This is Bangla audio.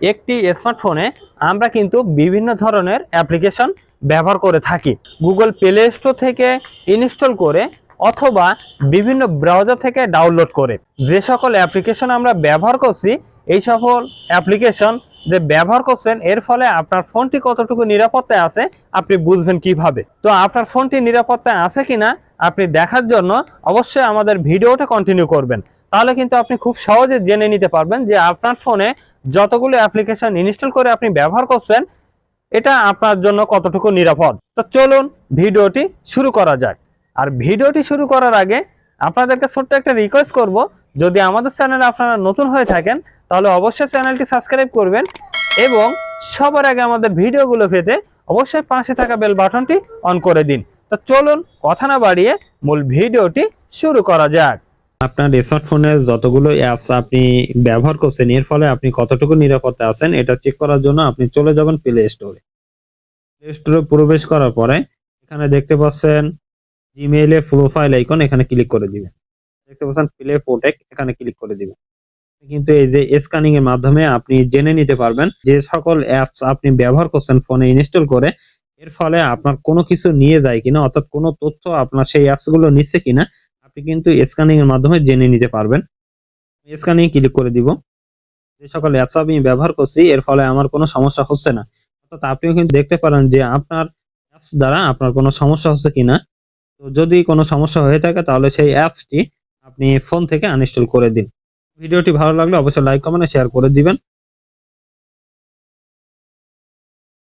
একটি স্মার্টফোনে আমরা কিন্তু বিভিন্ন ধরনের অ্যাপ্লিকেশন ব্যবহার করে থাকি। গুগল প্লে স্টোর থেকে ইনস্টল করে অথবা বিভিন্ন ব্রাউজার থেকে ডাউনলোড করে। যে সকল অ্যাপ্লিকেশন আমরা ব্যবহার করছি, এই সকল অ্যাপ্লিকেশন যে ব্যবহার করছেন, এর ফলে আপনার ফোনটি কতটুকু নিরাপত্তায় আছে, আপনি বুঝবেন কীভাবে। তো আপনার ফোনটি নিরাপত্তায় আছে কিনা, আপনি দেখার জন্য অবশ্যই আমাদের ভিডিওটা কন্টিনিউ করবেন। তাহলে কিন্তু আপনি খুব সহজে জেনে নিতে পারবেন যে আপনার ফোনে যতগুলো অ্যাপ্লিকেশন ইনস্টল করে আপনি ব্যবহার করছেন, এটা আপনার জন্য কতটুকু নিরাপদ? তো চলুন ভিডিওটি শুরু করা যাক। আর ভিডিওটি শুরু করার আগে আপনাদেরকে ছোট্ট একটা রিকোয়েস্ট করব, যদি আমাদের চ্যানেলে আপনারা নতুন হয়ে থাকেন, তাহলে অবশ্যই চ্যানেলটি সাবস্ক্রাইব করবেন এবং সবার আগে আমাদের ভিডিওগুলো পেতে অবশ্যই পাশে থাকা বেল বাটনটি অন করে দিন। তো চলুন কথা না বাড়িয়ে মূল ভিডিওটি শুরু করা যাক। আপনার স্মার্টফোনে যতগুলো অ্যাপস আপনি ব্যবহার করছেন, এর ফলে আপনি কতটুকু নিরাপত্তা আছেন, এটা চেক করার জন্য আপনি চলে যাবেন প্লে স্টোরে প্লে স্টোরে প্রবেশ করার পরে এখানে দেখতে পাচ্ছেন জিমেইলে প্রোফাইল আইকন এখানে ক্লিক করে দিবেন। দেখতে পাচ্ছেন প্লে প্রোটেক্ট এখানে ক্লিক করে দিবেন। কিন্তু এই যে স্ক্যানিং এর মাধ্যমে আপনি জেনে নিতে পারবেন যে সকল অ্যাপস আপনি ব্যবহার করছেন ফোনে ইনস্টল করে, এর ফলে আপনার কোনো কিছু নিয়ে যায় কিনা, অর্থাৎ কোনো তথ্য আপনার সেই অ্যাপসগুলো নিচ্ছে কিনা আপনি কিন্তু স্ক্যানিং এর মাধ্যমে জেনে নিতে পারবেন। স্ক্যানিং ক্লিক করে দিব। যে সকল অ্যাপস আমি ব্যবহার করছি, এর ফলে আমার কোনো সমস্যা হচ্ছে না। অর্থাৎ আপনিও কিন্তু দেখতে পারেন যে আপনার অ্যাপস দ্বারা আপনার কোনো সমস্যা হচ্ছে কিনা। তো যদি কোনো সমস্যা হয়ে থাকে, তাহলে সেই অ্যাপসটি আপনি ফোন থেকে আনইনস্টল করে দিন। ভিডিওটি ভালো লাগলে অবশ্যই লাইক কমেন্ট শেয়ার করে দিবেন।